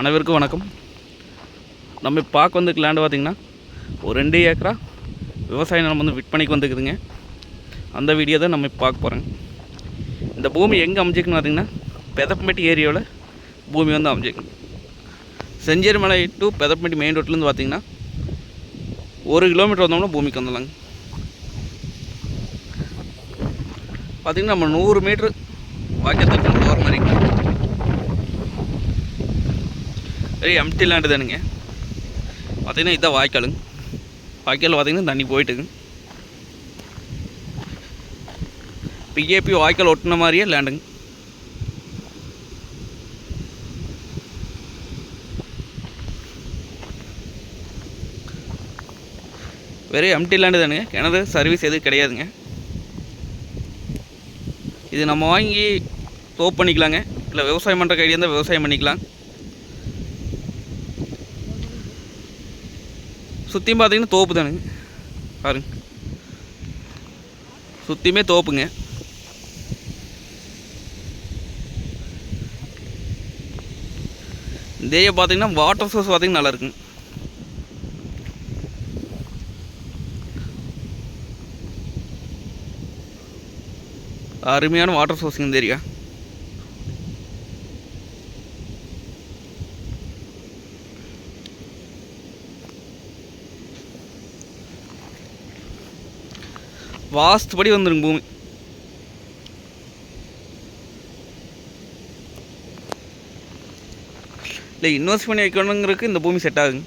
அனைவருக்கும் வணக்கம். நம்ம பார்க்க வந்து லேண்டு பார்த்திங்கன்னா ஒரு ரெண்டு ஏக்கரா விவசாய நிலம் வந்து விற்பனைக்கு வந்துக்குதுங்க அந்த வீடியோ தான் நம்ம பார்க்க போகிறோங்க இந்த பூமி எங்கே அமைஞ்சிருக்குன்னு பார்த்திங்கன்னா பெதப்பம்பட்டி ஏரியாவில் பூமி வந்து அமைஞ்சிருக்குங்க செஞ்சேரி மலை டு பெதப்பம்பட்டி மெயின் ரோட்லேருந்து பார்த்திங்கன்னா ஒரு கிலோமீட்டர் வந்தோம்னா பூமிக்கு வந்துடலாங்க. பார்த்திங்கன்னா நம்ம நூறு மீட்ரு வாக்கியத்துக்கு போகிற மாதிரி வெரி எம்டி லேண்டு தானுங்க. பார்த்தீங்கன்னா இதான் வாய்க்காலுங்க வாய்க்கால் பார்த்தீங்கன்னா தண்ணி போயிட்டுங்க பிஏபி வாய்க்கால் ஒட்டின மாதிரியே லேண்டுங்க வெறும் எம்டி லேண்டு தானுங்க. கிணறு சர்வீஸ் எதுவும் கிடையாதுங்க. இது நம்ம வாங்கி தோப் பண்ணிக்கலாங்க. இல்லை விவசாயம் பண்ணுற கைடியாக இருந்தால் விவசாயம் பண்ணிக்கலாம். சுற்றியும் பார்த்தீங்கன்னா தோப்பு தானுங்க. பாருங்க. சுற்றியுமே தோப்புங்க. இதே பார்த்தீங்கன்னா வாட்டர் சோர்ஸ் பார்த்தீங்கன்னா நல்லா இருக்குங்க. அருமையான வாட்டர் சோர்ஸுங்க இந்த ஏரியா. வாஸ்துபடி வந்துடும் பூமி. இல்லை இன்வெஸ்ட் பண்ணி வைக்கணுங்கிறதுக்கு இந்த பூமி செட் ஆகுங்க.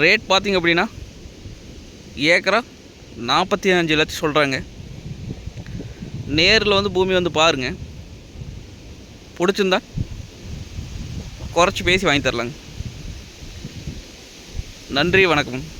ரேட் பார்த்தீங்க அப்படின்னா ஏக்கரா நாற்பத்தி அஞ்சு லட்சம் சொல்கிறாங்க நேரில் வந்து பூமி வந்து பாருங்கள் பிடிச்சிருந்தா குறைச்சி பேசி வாங்கி தரலாங்க. நன்றி வணக்கம்.